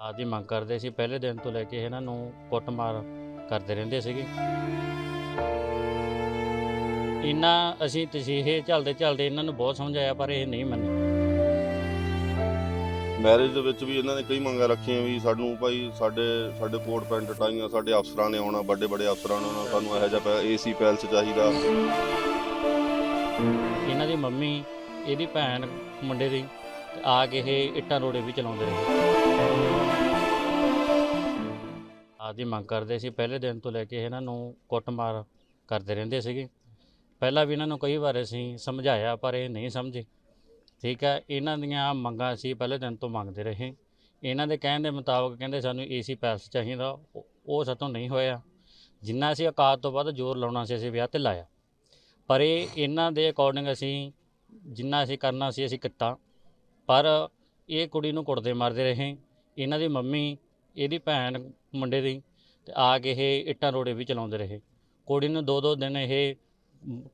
ਆਦੀ ਮੰਗ ਕਰਦੇ ਸੀ ਪਹਿਲੇ ਦਿਨ ਤੋਂ ਲੈ ਕੇ ਇਹਨਾਂ ਨੂੰ ਕੁੱਟਮਾਰ ਕਰਦੇ ਰਹਿੰਦੇ ਸੀਗੇ। ਇੰਨਾ ਅਸੀਂ ਤਸੀਹੇ ਚੱਲਦੇ ਚੱਲਦੇ ਇਹਨਾਂ ਨੂੰ ਬਹੁਤ ਸਮਝਾਇਆ ਪਰ ਇਹ ਨਹੀਂ ਮੰਨੇ। ਮੈਰਿਜ ਦੇ ਵਿੱਚ ਵੀ ਇਹਨਾਂ ਨੇ ਕਈ ਮੰਗਾਂ ਰੱਖੀਆਂ ਵੀ ਸਾਨੂੰ ਭਾਈ ਸਾਡੇ ਸਾਡੇ ਕੋਟ ਪੈਂਟ ਟਾਈਆਂ ਸਾਡੇ ਅਫਸਰਾਂ ਨੇ ਆਉਣਾ ਵੱਡੇ ਵੱਡੇ ਅਫਸਰਾਂ ਨੇ ਆਉਣਾ ਸਾਨੂੰ ਇਹੋ ਜਿਹਾ ਏਸੀ ਪੈਲਸ ਚਾਹੀਦਾ। ਇਹਨਾਂ ਦੀ ਮੰਮੀ ਇਹਦੀ ਭੈਣ ਮੁੰਡੇ ਦੀ ਆ ਕੇ ਇਹ ਇੱਟਾਂ ਰੋੜੇ ਵੀ ਚਲਾਉਂਦੇ ਰਹੇ। ਆਦੀ ਮੰਗ ਕਰਦੇ ਸੀ, ਪਹਿਲੇ ਦਿਨ ਤੋਂ ਲੈ ਕੇ ਇਹਨਾਂ ਨੂੰ ਕੁੱਟਮਾਰ ਕਰਦੇ ਰਹਿੰਦੇ ਸੀਗੇ। ਪਹਿਲਾਂ ਵੀ ਇਹਨਾਂ ਨੂੰ ਕਈ ਵਾਰ ਅਸੀਂ ਸਮਝਾਇਆ, ਪਰ ਇਹ ਨਹੀਂ ਸਮਝੇ। ਠੀਕ ਹੈ, ਇਹਨਾਂ ਦੀਆਂ ਮੰਗਾਂ ਅਸੀਂ ਪਹਿਲੇ ਦਿਨ ਤੋਂ ਮੰਗਦੇ ਰਹੇ। ਇਹਨਾਂ ਦੇ ਕਹਿਣ ਦੇ ਮੁਤਾਬਕ ਕਹਿੰਦੇ ਸਾਨੂੰ ਏਸੀ ਪੈਲਸ ਚਾਹੀਦਾ, ਉਹ- ਉਹ ਸਾਤੋਂ ਨਹੀਂ ਹੋਇਆ। ਜਿੰਨਾ ਅਸੀਂ ਔਕਾਤ ਤੋਂ ਵੱਧ ਜ਼ੋਰ ਲਾਉਣਾ ਸੀ, ਅਸੀਂ ਵਿਆਹ ਤੇ ਲਾਇਆ। ਪਰ ਇਹ ਇਹਨਾਂ ਦੇ ਅਕੋਰਡਿੰਗ ਅਸੀਂ ਜਿੰਨਾ ਅਸੀਂ ਕਰਨਾ ਸੀ, ਅਸੀਂ ਕੀਤਾ। ਪਰ ਇਹ ਕੁੜੀ ਨੂੰ ਕੁੱਟਦੇ ਮਾਰਦੇ ਰਹੇ। ਇਹਨਾਂ ਦੀ ਮੰਮੀ, ਇਹਦੀ ਭੈਣ, ਮੁੰਡੇ ਦੀ ਤੇ ਆ ਕੇ ਇਹ ਇੱਟਾਂ ਰੋੜੇ ਵੀ ਚਲਾਉਂਦੇ ਰਹੇ। ਕੁੜੀ ਨੂੰ ਦੋ ਦੋ ਦਿਨ ਇਹ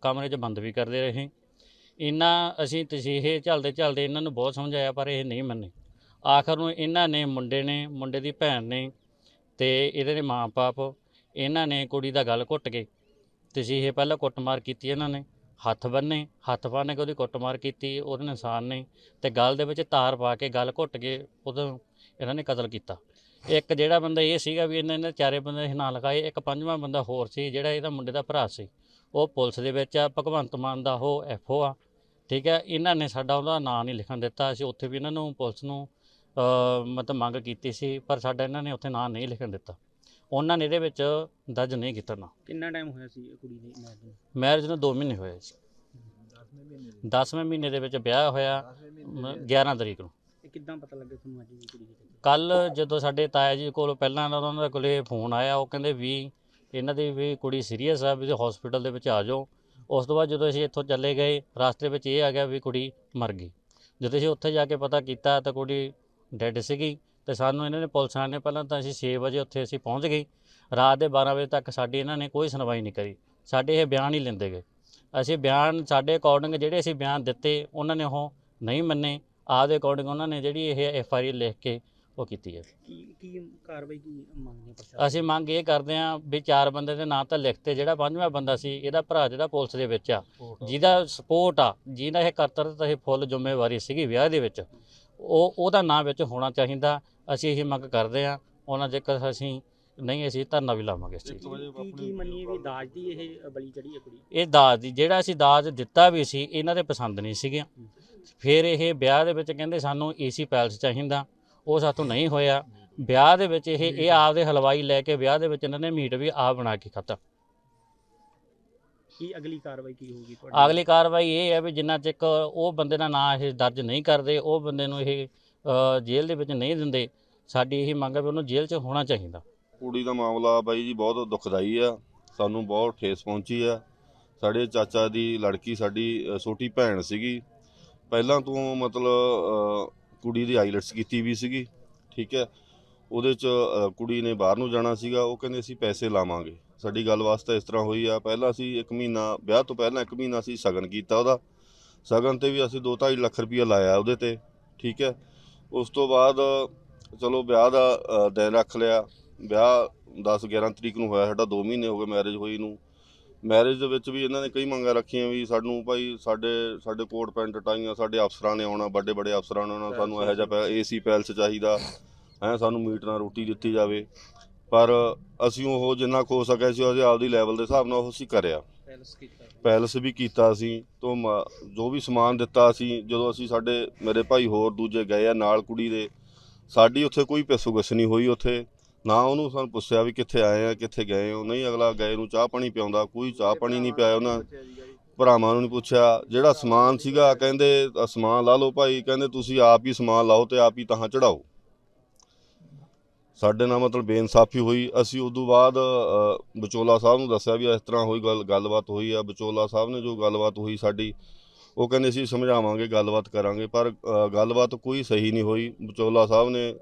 ਕਮਰੇ 'ਚ ਬੰਦ ਵੀ ਕਰਦੇ ਰਹੇ। ਇਹਨਾਂ, ਅਸੀਂ ਤਸੀਹੇ ਚੱਲਦੇ ਚੱਲਦੇ ਇਹਨਾਂ ਨੂੰ ਬਹੁਤ ਸਮਝਾਇਆ, ਪਰ ਇਹ ਨਹੀਂ ਮੰਨੇ। ਆਖਰ ਨੂੰ ਇਹਨਾਂ ਨੇ ਮੁੰਡੇ ਨੇ, ਮੁੰਡੇ ਦੀ ਭੈਣ ਨੇ ਤੇ ਇਹਦੇ ਦੇ ਮਾਂ-ਬਾਪ, ਇਹਨਾਂ ਨੇ ਕੁੜੀ ਦਾ ਗਲ ਘੁੱਟ ਕੇ ਤਸੀਹੇ ਪਹਿਲਾਂ ਕੁੱਟਮਾਰ ਕੀਤੀ ਇਹਨਾਂ ਨੇ। ਹੱਥ ਬੰਨੇ, ਹੱਥ ਬੰਨ੍ਹ ਕੇ ਉਹਦੀ ਕੁੱਟਮਾਰ ਕੀਤੀ, ਉਹਦੇ ਇਨਸਾਨ ਨੇ ਤੇ ਗਲ ਦੇ ਵਿੱਚ ਤਾਰ ਪਾ ਕੇ ਗਲ ਘੁੱਟ ਕੇ ਉਦੋਂ ਇਹਨਾਂ ਨੇ ਕਤਲ ਕੀਤਾ। ਇੱਕ ਜਿਹੜਾ ਬੰਦਾ ਇਹ ਸੀਗਾ ਵੀ ਇਹਨਾਂ ਨੇ ਚਾਰੇ ਬੰਦੇ ਨਾਂ ਲਗਾਏ ਇੱਕ ਪੰਜਵਾਂ ਬੰਦਾ ਹੋਰ ਸੀ ਜਿਹੜਾ ਇਹਦਾ ਮੁੰਡੇ ਦਾ ਭਰਾ ਸੀ। ਉਹ ਪੁਲਿਸ ਦੇ ਵਿੱਚ ਆ, ਭਗਵੰਤ ਮਾਨ ਦਾ ਉਹ ਐਫਓ ਆ, ਠੀਕ ਹੈ। ਇਹਨਾਂ ਨੇ ਸਾਡਾ ਉਹਦਾ ਨਾਂ ਨਹੀਂ ਲਿਖਣ ਦਿੱਤਾ, ਅਸੀਂ ਉੱਥੇ ਵੀ ਇਹਨਾਂ ਨੂੰ ਪੁਲਿਸ ਨੂੰ ਮਤਲਬ ਮੰਗ ਕੀਤੀ ਸੀ, ਪਰ ਸਾਡਾ ਇਹਨਾਂ ਨੇ ਉੱਥੇ ਨਾਂ ਨਹੀਂ ਲਿਖਣ ਦਿੱਤਾ। ਉਹਨਾਂ ਨੇ ਇਹਦੇ ਵਿੱਚ ਦਰਜ ਨਹੀਂ ਕੀਤਾ ਨਾ। ਕਿੰਨਾ ਟਾਈਮ ਹੋਇਆ ਸੀ ਇਹ ਕੁੜੀ ਦੀ ਮੈਰਿਜ ਨੂੰ? ਮੈਰਿਜ ਨੂੰ 2 ਮਹੀਨੇ ਹੋਏ ਸੀ। 10ਵੇਂ ਮਹੀਨੇ ਦੇ ਵਿੱਚ ਵਿਆਹ ਹੋਇਆ ਮ- 11 ਤਰੀਕ ਨੂੰ। ਇਹ ਕਿੱਦਾਂ ਪਤਾ ਲੱਗਿਆ ਤੁਹਾਨੂੰ ਅੱਜ ਦੀ ਕੁੜੀ ਦੀ ਕੱਲ ਜਦੋਂ ਸਾਡੇ ਤਾਇਆ ਜੀ ਕੋਲ ਪਹਿਲਾਂ ਉਹਨਾਂ ਦੇ ਕੋਲੇ ਫੋਨ ਆਇਆ ਉਹ ਕਹਿੰਦੇ ਵੀ ਇਹਨਾਂ ਦੀ ਵੀ ਕੁੜੀ ਸੀਰੀਅਸ ਆ ਵੀ ਹਸਪੀਟਲ ਦੇ ਵਿੱਚ ਆ ਜਾਓ। ਉਸ ਤੋਂ ਬਾਅਦ ਜਦੋਂ ਅਸੀਂ ਇੱਥੋਂ ਚੱਲੇ ਗਏ ਰਸਤੇ ਵਿੱਚ ਇਹ ਆ ਗਿਆ ਵੀ ਕੁੜੀ ਮਰ ਗਈ। ਜਦੋਂ ਅਸੀਂ ਉੱਥੇ ਜਾ ਕੇ ਪਤਾ ਕੀਤਾ ਤਾਂ ਕੁੜੀ ਡੈੱਡ ਸੀਗੀ। ਤੇ ਸਾਨੂੰ ਇਹਨਾਂ ਨੇ ਪੁਲਿਸ ਵਾਲਿਆਂ ਨੇ ਪਹਿਲਾਂ ਤਾਂ ਅਸੀਂ 6 ਵਜੇ ਉੱਥੇ ਅਸੀਂ ਪਹੁੰਚ ਗਏ। ਰਾਤ ਦੇ 12 ਵਜੇ ਤੱਕ ਸਾਡੀ ਇਹਨਾਂ ਨੇ ਕੋਈ ਸੁਣਵਾਈ ਨਹੀਂ ਕਰੀ। ਸਾਡੇ ਇਹ ਬਿਆਨ ਹੀ ਲੈਂਦੇ ਗਏ। ਅਸੀਂ ਬਿਆਨ ਸਾਡੇ ਅਕੋਰਡਿੰਗ ਜਿਹੜੇ ਅਸੀਂ ਬਿਆਨ ਦਿੱਤੇ ਉਹਨਾਂ ਨੇ ਉਹ ਨਹੀਂ ਮੰਨੇ। ਆਪਦੇ ਅਕੋਰਡਿੰਗ ਉਹਨਾਂ ਨੇ ਜਿਹੜੀ ਇਹ ਐਫ ਆਈ ਆਰ ਲਿਖ ਕੇ ਉਹ ਕੀਤੀ ਹੈ। ਕੀ ਕੀ ਕਾਰਵਾਈ ਕੀ ਮੰਗਦੇ ਪ੍ਰਸ਼ਾਸਨ? ਅਸੀਂ ਮੰਗ ਇਹ ਕਰਦੇ ਹਾਂ ਵੀ ਚਾਰ ਬੰਦੇ ਦੇ ਨਾਂ ਤਾਂ ਲਿਖਤੇ ਜਿਹੜਾ ਪੰਜਵਾਂ ਬੰਦਾ ਸੀ ਇਹਦਾ ਭਰਾ ਜਿਹੜਾ ਪੁਲਿਸ ਦੇ ਵਿੱਚ ਆ ਜਿਹਦਾ ਸਪੋਰਟ ਆ ਜਿਹਦਾ ਇਹ ਕਰਤਰਤ ਇਹ ਫੁੱਲ ਜ਼ਿੰਮੇਵਾਰੀ ਸੀਗੀ ਵਿਆਹ ਦੇ ਵਿੱਚ ਉਹ ਉਹਦਾ ਨਾਂ ਵਿੱਚ ਹੋਣਾ ਚਾਹੀਦਾ। ਅਸੀਂ ਇਹ ਮੰਗ ਕਰਦੇ ਹਾਂ ਉਹਨਾਂ ਜੇਕਰ ਅਸੀਂ ਨਹੀਂ ਅਸੀਂ ਧਰਨਾ ਵੀ ਲਾਵਾਂਗੇ ਇਸ ਚੀਜ਼ 'ਤੇ। ਕੀ ਕੀ ਮੰਨੀਏ ਵੀ ਦਾਜ ਦੀ ਇਹ ਬਲੀ ਚੜੀ ਹੈ ਕੁੜੀ? ਇਹ ਦਾਜ ਦੀ ਜਿਹੜਾ ਅਸੀਂ ਦਾਜ ਦਿੱਤਾ ਵੀ ਸੀ ਇਹਨਾਂ ਦੇ ਪਸੰਦ ਨਹੀਂ ਸੀਗੀਆਂ। ਫਿਰ ਇਹ ਵਿਆਹ ਦੇ ਵਿੱਚ ਕਹਿੰਦੇ ਸਾਨੂੰ ਏਸੀ ਪੈਲਸ ਚਾਹੀਦਾ ਉਹ ਸਾਥੋਂ ਨਹੀਂ ਹੋਇਆ। ਵਿਆਹ ਦੇ ਵਿੱਚ ਇਹ ਇਹ ਆਪਦੇ ਹਲਵਾਈ ਲੈ ਕੇ ਵਿਆਹ ਦੇ ਵਿੱਚ ਇਹਨਾਂ ਨੇ ਮੀਟ ਵੀ ਆਪ ਬਣਾ ਕੇ ਖਾਧਾ। ਕੀ ਅਗਲੀ ਕਾਰਵਾਈ ਕੀ ਹੋਊਗੀ ਤੁਹਾਡੀ ਅਗਲੀ ਕਾਰਵਾਈ ਇਹ ਹੈ ਵੀ ਜਿੰਨਾ ਚਿਕ ਉਹ ਬੰਦੇ ਦਾ ਨਾਂ ਇਹ ਦਰਜ ਨਹੀਂ ਕਰਦੇ ਉਹ ਬੰਦੇ ਨੂੰ ਇਹ ਜੇਲ੍ਹ ਦੇ ਵਿੱਚ ਨਹੀਂ ਦਿੰਦੇ। ਸਾਡੀ ਇਹ ਮੰਗ ਹੈ ਵੀ ਉਹਨੂੰ ਜੇਲ੍ਹ 'ਚ ਹੋਣਾ ਚਾਹੀਦਾ। ਕੁੜੀ ਦਾ ਮਾਮਲਾ ਬਾਈ ਜੀ ਬਹੁਤ ਦੁਖਦਾਈ ਆ। ਸਾਨੂੰ ਬਹੁਤ ਠੇਸ ਪਹੁੰਚੀ ਆ। ਸਾਡੇ ਚਾਚਾ ਦੀ ਲੜਕੀ ਸਾਡੀ ਛੋਟੀ ਭੈਣ ਸੀਗੀ। ਪਹਿਲਾਂ ਤੋਂ ਮਤਲਬ ਕੁੜੀ ਦੀ ਆਈਲੈਟਸ ਕੀਤੀ ਵੀ ਸੀਗੀ, ਠੀਕ ਹੈ। ਉਹਦੇ ਚ ਕੁੜੀ ਨੇ ਬਾਹਰ ਨੂੰ ਜਾਣਾ ਸੀਗਾ। ਉਹ ਕਹਿੰਦੇ ਅਸੀਂ ਪੈਸੇ ਲਾਵਾਂਗੇ। ਸਾਡੀ ਗੱਲ ਵਾਸਤੇ ਇਸ ਤਰ੍ਹਾਂ ਹੋਈ ਆ। ਪਹਿਲਾਂ ਅਸੀਂ 1 ਮਹੀਨਾ, ਵਿਆਹ ਤੋਂ ਪਹਿਲਾਂ 1 ਮਹੀਨਾ ਅਸੀਂ ਸਗਨ ਕੀਤਾ ਉਹਦਾ। ਸਗਨ ਤੇ ਵੀ ਅਸੀਂ 2.5 ਲੱਖ ਰੁਪਈਆ ਲਾਇਆ ਉਹਦੇ ਤੇ, ਠੀਕ ਹੈ। ਉਸ ਤੋਂ ਬਾਅਦ ਚਲੋ ਵਿਆਹ ਦਾ ਦਿਨ ਰੱਖ ਲਿਆ। ਵਿਆਹ 10 11 ਤਰੀਕ ਨੂੰ ਹੋਇਆ ਸਾਡਾ 2 ਮਹੀਨੇ ਹੋ ਗਏ ਮੈਰਿਜ ਹੋਈ ਨੂੰ। ਮੈਰਿਜ ਦੇ ਵਿੱਚ ਵੀ ਇਹਨਾਂ ਨੇ ਕਈ ਮੰਗਾਂ ਰੱਖੀਆਂ ਵੀ ਸਾਨੂੰ ਭਾਈ ਸਾਡੇ ਸਾਡੇ ਕੋਟ ਪੈਂਟ ਟਾਈਆਂ ਸਾਡੇ ਅਫਸਰਾਂ ਨੇ ਆਉਣਾ ਵੱਡੇ ਵੱਡੇ ਅਫਸਰਾਂ ਨੇ ਆਉਣਾ ਸਾਨੂੰ ਇਹੋ ਜਿਹਾ ਏਸੀ ਪੈਲਸ ਚਾਹੀਦਾ। ਹੈ ਸਾਨੂੰ ਮੀਟ ਨਾਲ ਰੋਟੀ ਦਿੱਤੀ ਜਾਵੇ। ਪਰ ਅਸੀਂ ਉਹ ਜਿੰਨਾ ਖੋ ਸਕਿਆ ਸੀ ਅਸੀਂ ਆਪਦੀ ਲੈਵਲ ਦੇ ਹਿਸਾਬ ਨਾਲ ਉਹ ਅਸੀਂ ਕਰਿਆ। ਪੈਲਸ ਕੀਤਾ ਪੈਲਸ ਵੀ ਕੀਤਾ ਅਸੀਂ ਤੋਂ ਜੋ ਵੀ ਸਮਾਨ ਦਿੱਤਾ ਅਸੀਂ ਜਦੋਂ ਅਸੀਂ ਸਾਡੇ ਮੇਰੇ ਭਾਈ ਹੋਰ ਦੂਜੇ ਗਏ ਆ ਨਾਲ ਕੁੜੀ ਦੇ ਸਾਡੀ ਉੱਥੇ ਕੋਈ ਪੈਸੋਗਸ ਨਹੀਂ ਹੋਈ ਉੱਥੇ। ਨਾ ਉਹਨੂੰ ਸਾਨੂੰ ਪੁੱਛਿਆ ਵੀ ਕਿੱਥੇ ਆਏ ਆ ਕਿੱਥੇ ਗਏ ਹੋ ਨਹੀਂ ਅਗਲਾ ਗਏ ਨੂੰ ਚਾਹ ਪਾਣੀ ਪਿਆਉਂਦਾ ਕੋਈ ਚਾਹ ਪਾਣੀ ਨਹੀਂ ਪਿਆਇਆ ਉਹਨਾਂ ਭਰਾਵਾਂ ਨੂੰ ਨਹੀਂ ਪੁੱਛਿਆ ਜਿਹੜਾ ਸਮਾਨ ਸੀਗਾ ਕਹਿੰਦੇ ਸਮਾਨ ਲਾ ਲਓ ਭਾਈ ਕਹਿੰਦੇ ਤੁਸੀਂ ਆਪ ਹੀ ਸਮਾਨ ਲਾਓ ਤੇ ਆਪ ਹੀ ਤਾਂ ਚੜਾਓ। ਸਾਡੇ ਨਾਲ ਮਤਲਬ ਬੇਇਨਸਾਫੀ ਹੋਈ। ਅਸੀਂ ਉਦੋਂ ਬਾਅਦ ਅ, ਵਿਚੋਲਾ ਸਾਹਿਬ ਨੂੰ ਦੱਸਿਆ ਵੀ ਇਸ ਤਰ੍ਹਾਂ ਹੋਈ ਗੱਲ ਗੱਲਬਾਤ ਹੋਈ ਆ। ਵਿਚੋਲਾ ਸਾਹਿਬ ਨੇ ਜੋ ਗੱਲਬਾਤ ਹੋਈ ਸਾਡੀ ਉਹ ਕਹਿੰਦੇ ਸੀ ਸਮਝਾਵਾਂਗੇ ਗੱਲਬਾਤ ਕਰਾਂਗੇ। ਪਰ ਗੱਲਬਾਤ ਕੋਈ ਸਹੀ ਨਹੀਂ ਹੋਈ। ਵਿਚੋਲਾ ਸਾਹਿਬ ਨੇ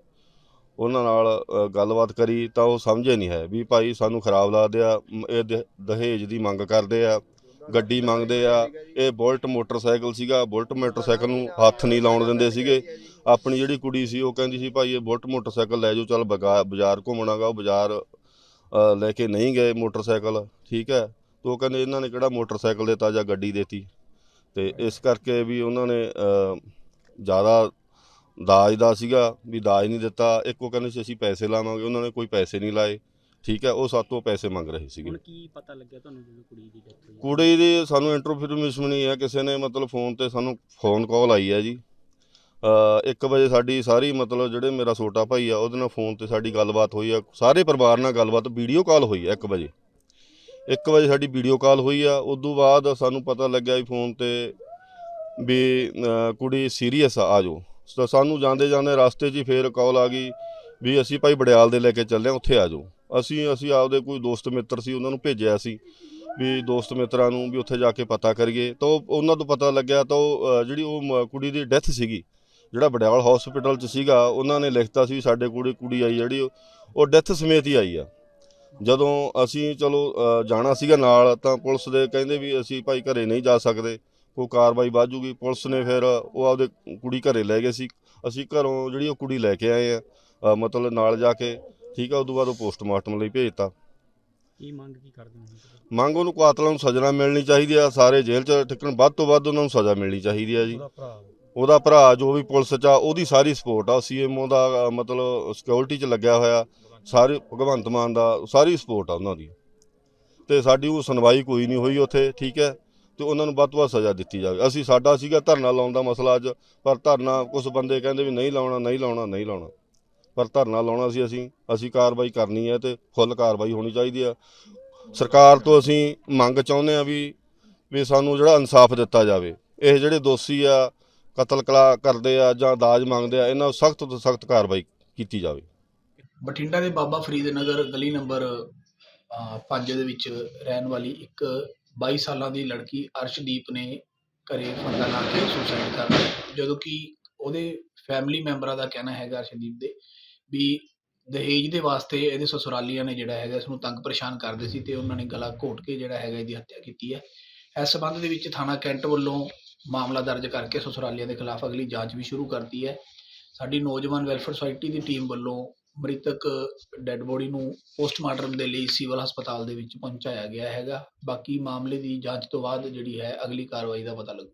ਉਹਨਾਂ ਨਾਲ ਗੱਲਬਾਤ ਕਰੀ ਤਾਂ ਉਹ ਸਮਝੇ ਨਹੀਂ ਹੈ ਵੀ ਭਾਈ ਸਾਨੂੰ ਖਰਾਬ ਲੱਗਦੇ ਆ ਇਹ ਦਹੇਜ ਦੀ ਮੰਗ ਕਰਦੇ ਆ ਗੱਡੀ ਮੰਗਦੇ ਆ। ਇਹ ਬੁਲਟ ਮੋਟਰਸਾਈਕਲ ਸੀਗਾ ਬੁਲਟ ਮੋਟਰਸਾਈਕਲ ਨੂੰ ਹੱਥ ਨਹੀਂ ਲਾਉਣ ਦਿੰਦੇ ਸੀਗੇ। ਆਪਣੀ ਜਿਹੜੀ ਕੁੜੀ ਸੀ ਉਹ ਕਹਿੰਦੀ ਸੀ ਭਾਈ ਇਹ ਬੁਲਟ ਮੋਟਰਸਾਈਕਲ ਲੈ ਜਾਓ ਚੱਲ ਬਗਾ- ਬਾਜ਼ਾਰ ਘੁੰਮਣਾਗਾ ਉਹ ਬਾਜ਼ਾਰ ਅ, ਲੈ ਕੇ ਨਹੀਂ ਗਏ ਮੋਟਰਸਾਈਕਲ ਠੀਕ ਹੈ? ਤੇ ਉਹ ਕਹਿੰਦੇ ਇਹਨਾਂ ਨੇ ਕਿਹੜਾ ਮੋਟਰਸਾਈਕਲ ਦਿੱਤਾ ਜਾਂ ਗੱਡੀ ਦੇਤੀ? ਤੇ ਇਸ ਕਰਕੇ ਵੀ ਉਹਨਾਂ ਨੇ ਅ, ਜ਼ਿਆਦਾ ਦਾਜ ਦਾ ਸੀਗਾ ਵੀ ਦਾਜ ਨਹੀਂ ਦਿੱਤਾ। ਇੱਕ ਉਹ ਕਹਿੰਦੇ ਸੀ ਅਸੀਂ ਪੈਸੇ ਲਾਵਾਂਗੇ। ਉਹਨਾਂ ਨੇ ਕੋਈ ਪੈਸੇ ਨਹੀਂ ਲਾਏ ਠੀਕ ਹੈ? ਉਹ ਸਾਤੋਂ ਪੈਸੇ ਮੰਗ ਰਹੇ ਸੀਗੇ। ਹੁਣ ਕੀ ਪਤਾ ਲੱਗਿਆ ਤੁਹਾਨੂੰ ਜਦੋਂ ਕੁੜੀ ਦੀ ਡੈਥ ਹੋਈ? ਹੈ? ਕੁੜੀ ਦੀ ਸਾਨੂੰ ਇੰਟਰਫੇਰਮੇਸ਼ਨ ਨਹੀਂ ਹੈ ਕਿਸੇ ਨੇ ਮਤਲਬ ਫੋਨ ਤੇ ਸਾਨੂੰ ਫੋਨ ਕਾਲ ਆਈ ਹੈ ਜੀ। 1 ਵਜੇ ਸਾਡੀ ਸਾਰੀ ਮਤਲਬ ਜਿਹੜੇ ਮੇਰਾ ਛੋਟਾ ਭਾਈ ਆ, ਉਹਦੇ ਨਾਲ ਫੋਨ ਤੇ ਸਾਡੀ ਗੱਲਬਾਤ ਹੋਈ ਆ। ਸਾਰੇ ਪਰਿਵਾਰ ਨਾਲ ਗੱਲਬਾਤ ਵੀਡੀਓ ਕਾਲ ਹੋਈ ਆ 1 ਵਜੇ। 1 ਵਜੇ ਸਾਡੀ ਵੀਡੀਓ ਕਾਲ ਹੋਈ ਆ, ਉਦੋਂ ਬਾਅਦ ਸਾਨੂੰ ਪਤਾ ਲੱਗਿਆ ਵੀ ਫੋਨ ਤੇ ਵੀ ਕੁੜੀ ਸੀਰੀਅਸ ਆ ਆਜੋ ਤਾਂ ਸਾਨੂੰ ਜਾਂਦੇ ਜਾਂਦੇ ਰਸਤੇ 'ਚ ਹੀ ਫੇਰ ਕਾਲ ਆ ਗਈ ਵੀ ਅਸੀਂ ਭਾਈ ਬੜਿਆਲ ਦੇ ਲੈ ਕੇ ਚੱਲੇ ਹਾਂ, ਉੱਥੇ ਆਜੋ ਅਸੀਂ ਅਸੀਂ ਆਪਦੇ ਕੋਈ ਦੋਸਤ ਮਿੱਤਰ ਸੀ, ਉਹਨਾਂ ਨੂੰ ਭੇਜਿਆ ਸੀ ਵੀ ਦੋਸਤ ਮਿੱਤਰਾਂ ਨੂੰ ਵੀ ਉੱਥੇ ਜਾ ਕੇ ਪਤਾ ਕਰੀਏ। ਤਾਂ ਉਹ- ਉਹਨਾਂ ਤੋਂ ਪਤਾ ਲੱਗਿਆ ਤਾਂ ਉਹ ਜਿਹੜੀ ਉਹ ਮ- ਕੁੜੀ ਦੀ ਡੈਥ ਸੀਗੀ ਜਿਹੜਾ ਬੜਿਆਲ ਹਸਪੀਟਲ 'ਚ ਸੀਗਾ ਉਹਨਾਂ ਨੇ ਲਿਖਤਾ ਸੀ ਸਾਡੇ ਕੋਲੇ ਕੁੜੀ ਆਈ ਜਿਹੜੀ ਉਹ- ਡੈਥ ਸਮੇਤ ਹੀ ਆਈ ਆ। ਜਦੋਂ ਅਸੀਂ ਚਲੋ ਜਾਣਾ ਸੀਗਾ ਨਾਲ ਤਾਂ ਪੁਲਿਸ ਦੇ ਕਹਿੰਦੇ ਵੀ ਅਸੀਂ ਭਾਈ ਘਰੇ ਨਹੀਂ ਜਾ ਸਕਦੇ। ਕੋਈ ਕਾਰਵਾਈ ਬਾਜੂਗੀ ਪੁਲਿਸ ਨੇ ਫਿਰ ਉਹ ਆਪਦੇ ਕੁੜੀ ਘਰੇ ਲੈ ਗਏ ਸੀ। ਅਸੀਂ ਘਰੋਂ ਜਿਹੜੀ ਉਹ ਕੁੜੀ ਲੈ ਕੇ ਆਏ ਆ ਮਤਲਬ ਨਾਲ ਜਾ ਕੇ ਠੀਕ ਆ ਉਦੋਂ ਬਾਅਦ ਉਹ ਪੋਸਟਮਾਰਟਮ ਲਈ ਭੇਜਤਾ। ਕੀ ਮੰਗ ਕੀ ਕਰਦੇ ਹੋ? ਮੰਗ ਉਹਨੂੰ ਕਾਤਲਾਂ ਨੂੰ ਸਜ਼ਾ ਮਿਲਣੀ ਚਾਹੀਦੀ ਆ। ਸਾਰੇ ਜੇਲ੍ਹ 'ਚ ਟਿਕਣ ਵੱਧ ਤੋਂ ਵੱਧ ਉਹਨਾਂ ਨੂੰ ਸਜ਼ਾ ਮਿਲਣੀ ਚਾਹੀਦੀ ਆ ਜੀ। ਉਹਦਾ ਭਰਾ ਜੋ ਵੀ ਪੁਲਿਸ 'ਚ ਆ ਉਹਦੀ ਸਾਰੀ ਸਪੋਰਟ ਆ। ਸੀਐਮਓ ਦਾ ਅ, ਮਤਲਬ ਸਿਕਿਉਰਿਟੀ 'ਚ ਲੱਗਿਆ ਹੋਇਆ। ਸਾਰੇ ਭਗਵੰਤ ਮਾਨ ਦਾ ਸਾਰੀ ਸਪੋਰਟ ਆ ਉਹਨਾਂ ਦੀ। ਤੇ ਸਾਡੀ ਉਹ ਸੁਣਵਾਈ ਕੋਈ ਨਹੀਂ ਹੋਈ ਉੱਥੇ ਠੀਕ ਹੈ। ਤੇ ਉਹਨਾਂ ਨੂੰ ਵੱਧ ਤੋਂ ਵੱਧ ਸਜ਼ਾ ਦਿੱਤੀ ਜਾਵੇ। ਅਸੀਂ ਸਾਡਾ ਸੀਗਾ ਧਰਨਾ ਲਾਉਣ ਦਾ ਮਸਲਾ ਅੱਜ ਪਰ ਧਰਨਾ ਕੁਝ ਬੰਦੇ ਕਹਿੰਦੇ ਵੀ ਨਹੀਂ ਲਾਉਣਾ ਨਹੀਂ ਲਾਉਣਾ ਨਹੀਂ ਲਾਉਣਾ। ਪਰ ਧਰਨਾ ਲਾਉਣਾ ਸੀ ਅਸੀਂ ਅਸੀਂ ਕਾਰਵਾਈ ਕਰਨੀ ਹੈ ਤੇ ਫੁੱਲ ਕਾਰਵਾਈ ਹੋਣੀ ਚਾਹੀਦੀ ਆ ਸਰਕਾਰ ਤੋਂ ਅਸੀਂ ਮੰਗ ਚਾਹੁੰਦੇ ਆ ਵੀ ਵੀ ਸਾਨੂੰ ਜਿਹੜਾ ਇਨਸਾਫ ਦਿੱਤਾ ਜਾਵੇ। ਇਹ ਜਿਹੜੇ ਦੋਸ਼ੀ ਆ ਕਤਲ ਕਲਾ ਕਰਦੇ ਆ ਜਾਂ ਦਾਜ ਮੰਗਦੇ ਆ, ਇਹਨਾਂ ਸਖਤ ਤੋਂ ਸਖਤ ਕਾਰਵਾਈ ਕੀਤੀ ਜਾਵੇ। ਬਠਿੰਡਾ ਦੇ ਬਾਬਾ ਫਰੀਦ ਨਗਰ ਗਲੀ ਨੰਬਰ 5 ਦੇ ਵਿੱਚ ਰਹਿਣ ਵਾਲੀ ਇੱਕ 22 ਸਾਲਾਂ ਦੀ ਲੜਕੀ ਅਰਸ਼ਦੀਪ ਨੇ ਘਰੇ ਫੰਦਾ ਲਾ ਕੇ ਸੁਸਾਈਡ ਕਰ ਲਿਆ ਜਦੋਂ ਕਿ ਉਹਦੇ ਫੈਮਿਲੀ ਮੈਂਬਰਾਂ ਦਾ ਕਹਿਣਾ ਹੈਗਾ ਅਰਸ਼ਦੀਪ ਦੇ ਵੀ ਦਹੇਜ ਦੇ ਵਾਸਤੇ ਇਹਦੇ ਸਸੁਰਾਲੀਆਂ ਨੇ ਜਿਹੜਾ ਹੈਗਾ ਇਸ ਨੂੰ ਤੰਗ ਪਰੇਸ਼ਾਨ ਕਰਦੇ ਸੀ ਤੇ ਉਹਨਾਂ ਨੇ ਗਲਾ ਘੋਟ ਕੇ ਜਿਹੜਾ ਹੈਗਾ ਇਹਦੀ ਹੱਤਿਆ ਕੀਤੀ ਹੈ। ਇਸ ਸਬੰਧ ਦੇ ਵਿੱਚ ਥਾਣਾ ਕੈਂਟ ਵੱਲੋਂ ਮਾਮਲਾ ਦਰਜ ਕਰਕੇ ਸਸੁਰਾਲੀਆਂ ਦੇ ਖਿਲਾਫ ਅਗਲੀ ਜਾਂਚ ਵੀ ਸ਼ੁਰੂ ਕਰਤੀ ਹੈ। ਸਾਡੀ ਨੌਜਵਾਨ ਵੈਲਫੇਅਰ ਸੁਸਾਇਟੀ ਦੀ ਟੀਮ ਵੱਲੋਂ ਮ੍ਰਿਤਕ ਡੈੱਡ ਬੋਡੀ ਨੂੰ ਪੋਸਟਮਾਰਟਮ ਦੇ ਲਈ ਸਿਵਲ ਹਸਪਤਾਲ ਦੇ ਵਿੱਚ ਪਹੁੰਚਾਇਆ ਗਿਆ ਹੈਗਾ। ਬਾਕੀ ਮਾਮਲੇ ਦੀ ਜਾਂਚ ਤੋਂ ਬਾਅਦ ਜਿਹੜੀ ਹੈ ਅਗਲੀ ਕਾਰਵਾਈ ਦਾ ਪਤਾ ਲੱਗੂ।